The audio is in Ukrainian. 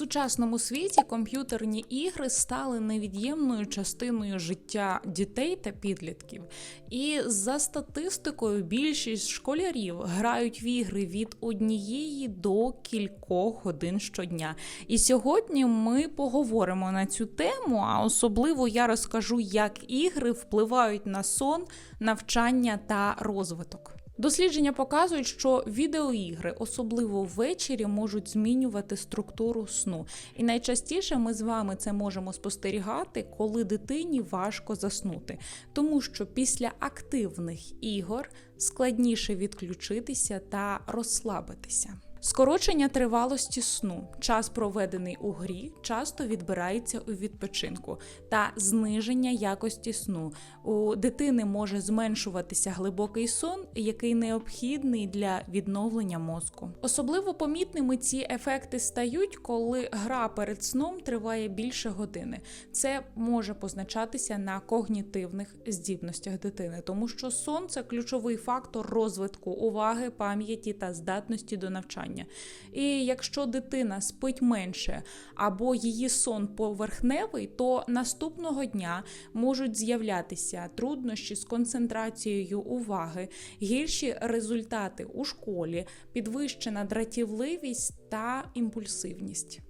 сучасному світі комп'ютерні ігри стали невід'ємною частиною життя дітей та підлітків. І за статистикою, більшість школярів грають в ігри від однієї до кількох годин щодня. І сьогодні ми поговоримо на цю тему, а особливо я розкажу, як ігри впливають на сон, навчання та розвиток. Дослідження показують, що відеоігри, особливо ввечері, можуть змінювати структуру сну. І найчастіше ми з вами це можемо спостерігати, коли дитині важко заснути, тому що після активних ігор складніше відключитися та розслабитися. Скорочення тривалості сну, час проведений у грі, часто відбирається у відпочинку та зниження якості сну. У дитини може зменшуватися глибокий сон, який необхідний для відновлення мозку. Особливо помітними ці ефекти стають, коли гра перед сном триває більше години. Це може позначатися на когнітивних здібностях дитини, тому що сон це ключовий фактор розвитку уваги, пам'яті та здатності до навчання. І якщо дитина спить менше або її сон поверхневий, то наступного дня можуть з'являтися труднощі з концентрацією уваги, гірші результати у школі, підвищена дратівливість та імпульсивність.